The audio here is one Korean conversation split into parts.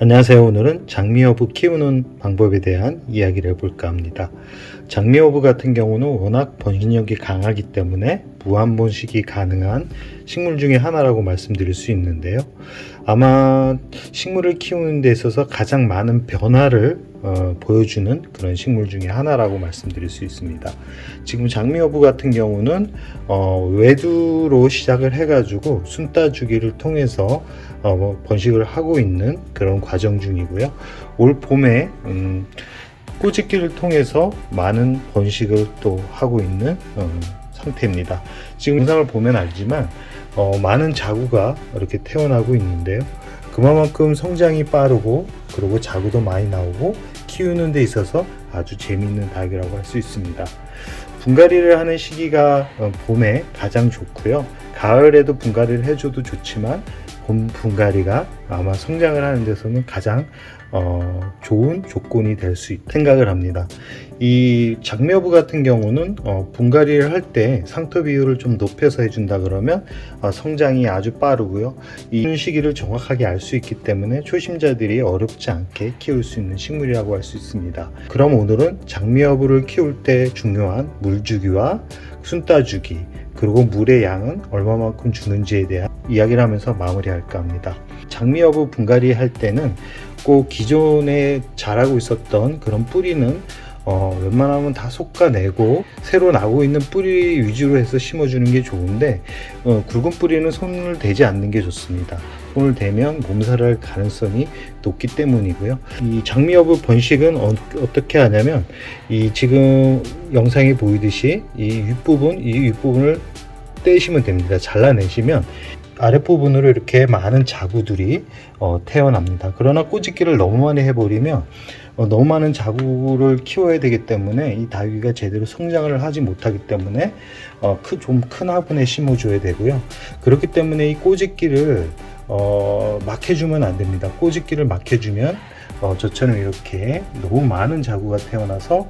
안녕하세요. 오늘은 장미어부 키우는 방법에 대한 이야기를 해볼까 합니다. 장미어부 같은 경우는 워낙 번식력이 강하기 때문에 무한 번식이 가능한 식물 중에 하나라고 말씀드릴 수 있는데요. 아마 식물을 키우는 데 있어서 가장 많은 변화를 어, 보여주는 그런 식물 중에 하나라고 말씀드릴 수 있습니다. 지금 장미어부 같은 경우는 어, 외두로 시작을 해가지고 순따 주기를 통해서 어, 뭐 번식을 하고 있는 그런 과정 중이고요. 올 봄에 음, 꼬집기를 통해서 많은 번식을 또 하고 있는 어, 상태입니다. 지금 영상을 보면 알지만 어, 많은 자구가 이렇게 태어나고 있는데요. 그만큼 성장이 빠르고 그리고 자구도 많이 나오고 키우는 데 있어서 아주 재미있는 닭이라고 할 수 있습니다. 분갈이를 하는 시기가 어, 봄에 가장 좋고요. 가을에도 분갈이를 해줘도 좋지만 봄 분갈이가 아마 성장을 하는 데서는 가장 어, 좋은 조건이 될 수 있다 생각을 합니다. 이 장미여부 같은 경우는 어, 분갈이를 할 때 상토 비율을 좀 높여서 해준다 그러면 어, 성장이 아주 빠르고요. 이 시기를 정확하게 알 수 있기 때문에 초심자들이 어렵지 않게 키울 수 있는 식물이라고 할 수 있습니다. 그럼 오늘은 장미여부를 키울 때 중요한 물주기와 순따주기 그리고 물의 양은 얼마만큼 주는지에 대한 이야기를 하면서 마무리할까 합니다. 장미여부 분갈이 할 때는 꼭 기존에 자라고 있었던 그런 뿌리는 어, 웬만하면 다 솎아내고 새로 나고 있는 뿌리 위주로 해서 심어주는 게 좋은데 어, 굵은 뿌리는 손을 대지 않는 게 좋습니다. 손을 대면 몸살을 할 가능성이 높기 때문이고요. 이 장미여부 번식은 어, 떻게 하냐면 이 지금 영상에 보이듯이 이 윗부분 이 윗부분을 떼시면 됩니다. 잘라내시면 아랫부분으로 이렇게 많은 자구들이 어, 태어납니다. 그러나 꼬집기를 너무 많이 해버리면 어, 너무 많은 자구를 키워야 되기 때문에 이 다육이가 제대로 성장을 하지 못하기 때문에 어, 그, 좀큰 화분에 심어줘야 되고요. 그렇기 때문에 이 꼬집기를 어, 막 해주면 안 됩니다. 꼬집기를 막 해주면 어, 저처럼 이렇게 너무 많은 자구가 태어나서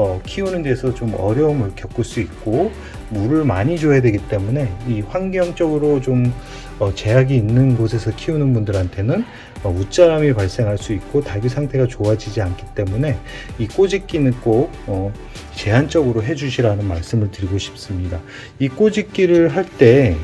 어, 키우는 데서 좀 어려움을 겪을 수 있고 물을 많이 줘야 되기 때문에 이 환경적으로 좀 어, 제약이 있는 곳에서 키우는 분들한테는 어, 웃자람이 발생할 수 있고 닭의 상태가 좋아지지 않기 때문에 이 꼬집기는 꼭 어, 제한적으로 해주시라는 말씀을 드리고 싶습니다. 이 꼬집기를 할 때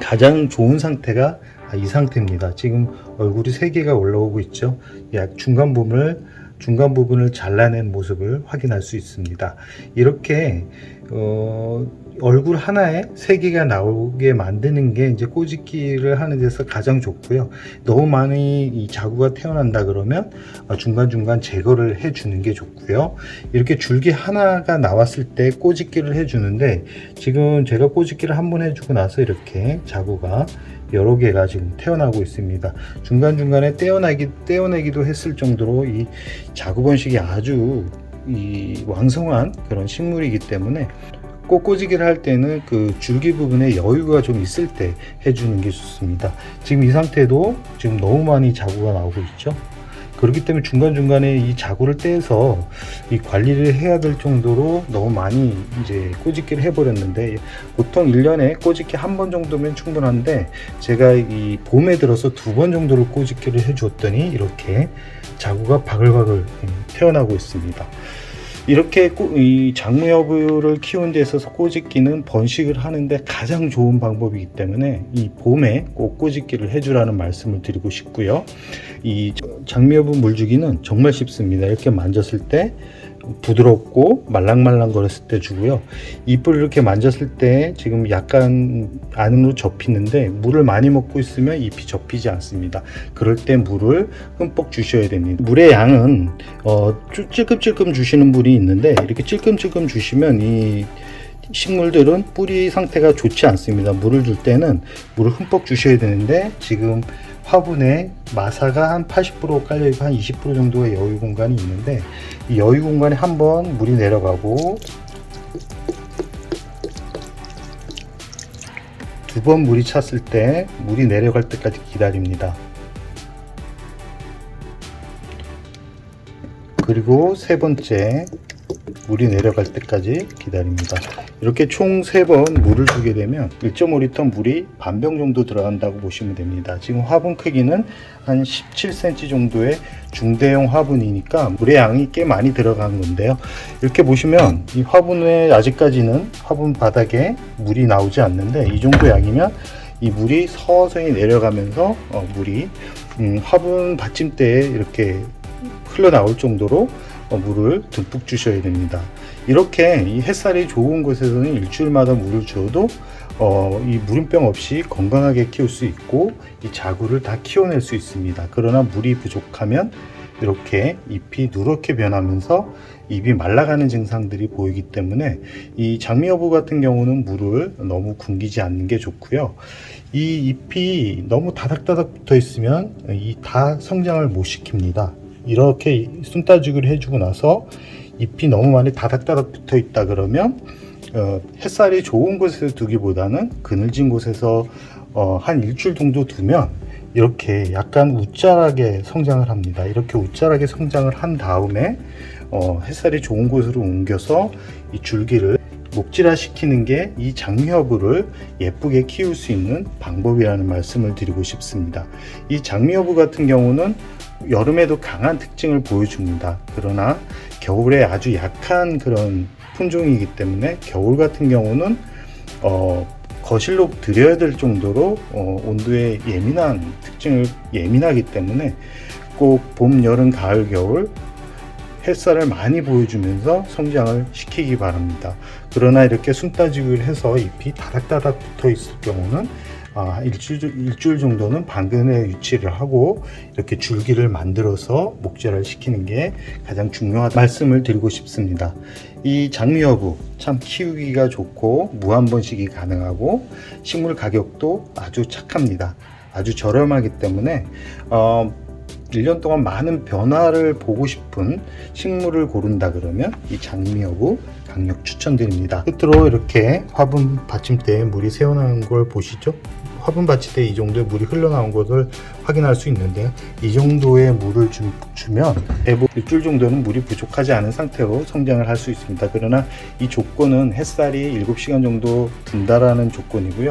가장 좋은 상태가 아, 이 상태입니다. 지금 얼굴이 세 개가 올라오고 있죠. 약 중간 부분을 중간 부분을 잘라낸 모습을 확인할 수 있습니다. 이렇게 어, 얼굴 하나에 세 개가 나오게 만드는 게 이제 꼬집기를 하는 데서 가장 좋고요. 너무 많이 이 자구가 태어난다 그러면 중간 중간 제거를 해주는 게 좋고요. 이렇게 줄기 하나가 나왔을 때 꼬집기를 해주는데 지금 제가 꼬집기를 한 번 해주고 나서 이렇게 자구가 여러 개가 지금 태어나고 있습니다. 중간중간에 떼어내기, 떼어내기도 했을 정도로 이 자구번식이 아주 이 왕성한 그런 식물이기 때문에 꽃꽂이기를 할 때는 그 줄기 부분에 여유가 좀 있을 때 해주는 게 좋습니다. 지금 이 상태도 지금 너무 많이 자구가 나오고 있죠. 그렇기 때문에 중간중간에 이 자구를 떼서 이 관리를 해야 될 정도로 너무 많이 이제 꼬집기를 해버렸는데 보통 1년에 꼬집기 한 번 정도면 충분한데 제가 이 봄에 들어서 두 번 정도를 꼬집기를 해주었더니 이렇게 자구가 바글바글 태어나고 있습니다. 이렇게 이 장무여부를 키우는 데 있어서 꼬집기는 번식을 하는데 가장 좋은 방법이기 때문에 이 봄에 꼭 꼬집기를 해주라는 말씀을 드리고 싶고요. 이 장미여부 물주기는 정말 쉽습니다. 이렇게 만졌을 때 부드럽고 말랑말랑 거렸을 때 주고요. 잎을 이렇게 만졌을 때 지금 약간 안으로 접히는데 물을 많이 먹고 있으면 잎이 접히지 않습니다. 그럴 때 물을 흠뻑 주셔야 됩니다. 물의 양은 어, 찔끔찔끔 주시는 분이 있는데 이렇게 찔끔찔끔 주시면 이 식물들은 뿌리 상태가 좋지 않습니다. 물을 줄 때는 물을 흠뻑 주셔야 되는데 지금 화분에 마사가 한 80% 깔려있고 한 20% 정도의 여유 공간이 있는데 이 여유 공간에 한번 물이 내려가고 두 번 물이 찼을 때 물이 내려갈 때까지 기다립니다. 그리고 세 번째 물이 내려갈 때까지 기다립니다. 이렇게 총 3번 물을 주게 되면 1.5리터 물이 반병 정도 들어간다고 보시면 됩니다. 지금 화분 크기는 한 17cm 정도의 중대형 화분이니까 물의 양이 꽤 많이 들어간 건데요. 이렇게 보시면 이 화분에 아직까지는 화분 바닥에 물이 나오지 않는데 이 정도 양이면 이 물이 서서히 내려가면서 어, 물이 음, 화분 받침대에 이렇게 흘러나올 정도로 어, 물을 듬뿍 주셔야 됩니다. 이렇게 이 햇살이 좋은 곳에서는 일주일마다 물을 주어도 어, 이 물음병 없이 건강하게 키울 수 있고 이 자구를 다 키워낼 수 있습니다. 그러나 물이 부족하면 이렇게 잎이 누렇게 변하면서 잎이 말라가는 증상들이 보이기 때문에 이 장미여부 같은 경우는 물을 너무 굶기지 않는 게 좋고요. 이 잎이 너무 다닥다닥 붙어 있으면 이 다 성장을 못 시킵니다. 이렇게 순따죽을 해주고 나서 잎이 너무 많이 다닥다닥 붙어 있다 그러면 어, 햇살이 좋은 곳에서 두기보다는 그늘진 곳에서 어, 한 일주일 정도 두면 이렇게 약간 웃자하게 성장을 합니다. 이렇게 웃자하게 성장을 한 다음에 어, 햇살이 좋은 곳으로 옮겨서 이 줄기를 목질화 시키는 게 이 장미허브를 예쁘게 키울 수 있는 방법이라는 말씀을 드리고 싶습니다. 이 장미허브 같은 경우는 여름에도 강한 특징을 보여줍니다. 그러나 겨울에 아주 약한 그런 품종이기 때문에 겨울 같은 경우는 어, 거실로 들여야 될 정도로 어, 온도에 예민한 특징을 예민하기 때문에 꼭 봄, 여름, 가을, 겨울 햇살을 많이 보여주면서 성장을 시키기 바랍니다. 그러나 이렇게 순따직을 해서 잎이 다닥다닥 붙어 있을 경우는 아, 일주일, 일주일 정도는 방근에 유치를 하고 이렇게 줄기를 만들어서 목재를 시키는 게 가장 중요하다 말씀을 드리고 싶습니다. 이 장미여부 참 키우기가 좋고 무한 번식이 가능하고 식물 가격도 아주 착합니다. 아주 저렴하기 때문에 어, 1년 동안 많은 변화를 보고 싶은 식물을 고른다 그러면 이 장미여부 강력 추천드립니다. 끝으로 이렇게 화분 받침대에 물이 새어나온 걸 보시죠? 화분 받침대에 이 정도의 물이 흘러나온 것을 확인할 수 있는데 이 정도의 물을 주, 주면 대부분 일주일 정도는 물이 부족하지 않은 상태로 성장을 할 수 있습니다. 그러나 이 조건은 햇살이 7시간 정도 든다라는 조건이고요.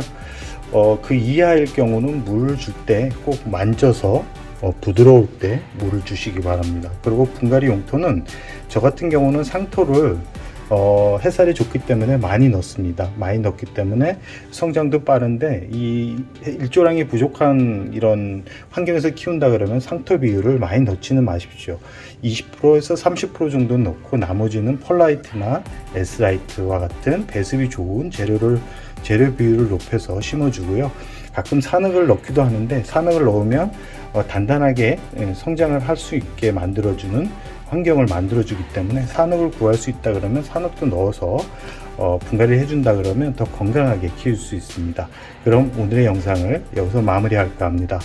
어, 그 이하일 경우는 물을 줄 때 꼭 만져서 어, 부드러울 때 물을 주시기 바랍니다. 그리고 분갈이 용토는 저 같은 경우는 상토를 어, 햇살이 좋기 때문에 많이 넣습니다. 많이 넣기 때문에 성장도 빠른데 이 일조량이 부족한 이런 환경에서 키운다 그러면 상토 비율을 많이 넣지는 마십시오. 20%에서 30% 정도 넣고 나머지는 펄라이트나 에스라이트와 같은 배습이 좋은 재료를 재료 비율을 높여서 심어주고요. 가끔 산흙을 넣기도 하는데 산흙을 넣으면 어, 단단하게 예, 성장을 할 수 있게 만들어주는 환경을 만들어주기 때문에 산흙을 구할 수 있다 그러면 산흙도 넣어서 어, 분갈이를 해준다 그러면 더 건강하게 키울 수 있습니다. 그럼 오늘의 영상을 여기서 마무리할까 합니다.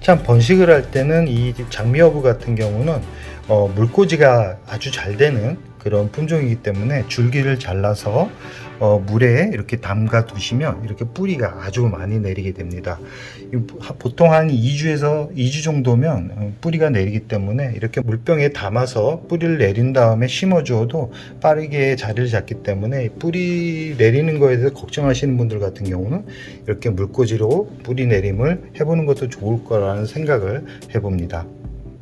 참 번식을 할 때는 이 장미여부 같은 경우는 어, 물꽂이가 아주 잘 되는 그런 품종이기 때문에 줄기를 잘라서 어, 물에 이렇게 담가 두시면 이렇게 뿌리가 아주 많이 내리게 됩니다. 이 보통 한 2주에서 2주 정도면 어, 뿌리가 내리기 때문에 이렇게 물병에 담아서 뿌리를 내린 다음에 심어주어도 빠르게 자리를 잡기 때문에 뿌리 내리는 거에 대해서 걱정하시는 분들 같은 경우는 이렇게 물꽂이로 뿌리 내림을 해보는 것도 좋을 거라는 생각을 해봅니다.